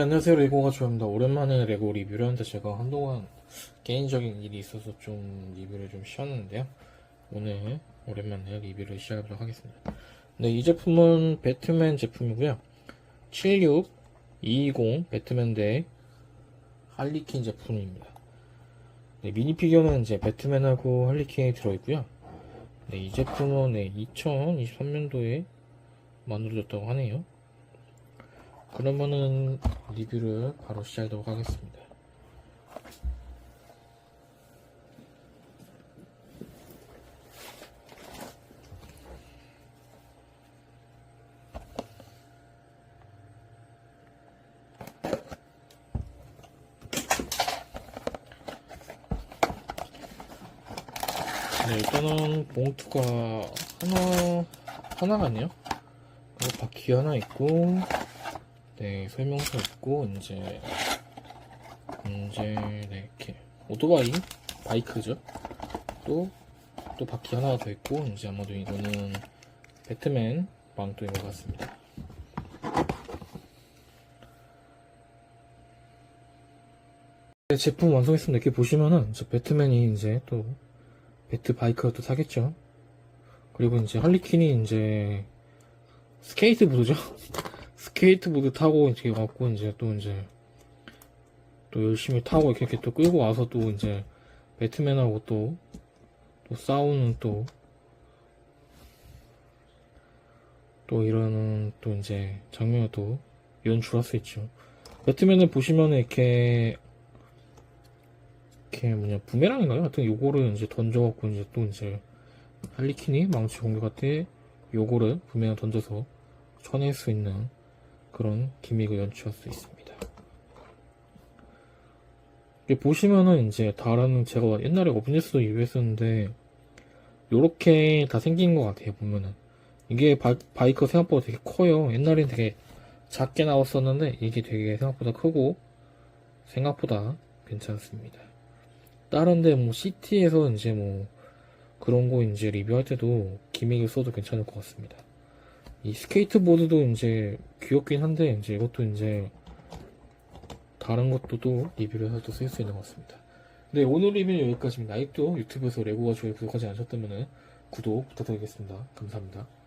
안녕하세요 레고가 좋아합니다. 오랜만에 레고 리뷰를 하는데 제가 한동안 개인적인 일이 있어서 좀 리뷰를 좀 쉬었는데요. 오늘 오랜만에 리뷰를 시작하도록 하겠습니다. 네, 이 제품은 배트맨 제품이고요. 76220 배트맨 대 할리퀸 제품입니다. 네, 미니 피규어는 이제 배트맨하고 할리퀸이 들어있고요. 네, 이 제품은 네, 2023년도에 만들어졌다고 하네요 그러면은 리뷰를 바로 시작하도록 하겠습니다. 네, 일단은 봉투가 하나, 하나가. 그리고 바퀴 하나 있고, 네, 설명서 있고, 이제, 이제, 네, 이렇게, 오토바이, 바이크죠. 또, 또 바퀴 하나 더 있고, 이제 아마도 이거는 배트맨 망토인 것 같습니다. 네, 제품 완성했습니다. 이렇게 보시면은, 저 배트맨이 이제 또, 배트 바이크가 또 사겠죠. 그리고 이제 할리퀸이 이제, 스케이트보드죠. 스케이트보드 타고 이렇게 왔고 이제 또 이제 또 열심히 타고 이렇게, 이렇게 또 끌고 와서 또 이제 배트맨하고 또, 또 싸우는 또, 또 이러는 또 이제 장면을 또 연출할 수 있죠. 배트맨을 보시면은 이렇게, 이렇게 뭐냐, 부메랑인가요? 하여튼 요거를 이제 던져갖고 이제 또 이제 할리퀸이 망치 공격할 때 요거를 부메랑 던져서 쳐낼 수 있는 그런 기믹을 연출할 수 있습니다. 보시면은 이제 다른 제가 옛날에 어벤져스도 리뷰했었는데 요렇게 다 생긴 것 같아요 보면은. 이게 바, 바이크 생각보다 되게 커요. 옛날엔 되게 작게 나왔었는데 이게 되게 생각보다 크고 생각보다 괜찮습니다. 다른데 뭐 시티에서 이제 뭐 그런 거 이제 리뷰할 때도 기믹을 써도 괜찮을 것 같습니다 이 스케이트보드도 이제 귀엽긴 한데 이제 이것도 이제 다른 것도 또 리뷰를 해서 또 쓸 수 있는 것 같습니다. 네 오늘 리뷰는 여기까지입니다. 아직도 유튜브에서 레고가 좋아요 구독하지 않으셨다면 구독 부탁드리겠습니다. 감사합니다.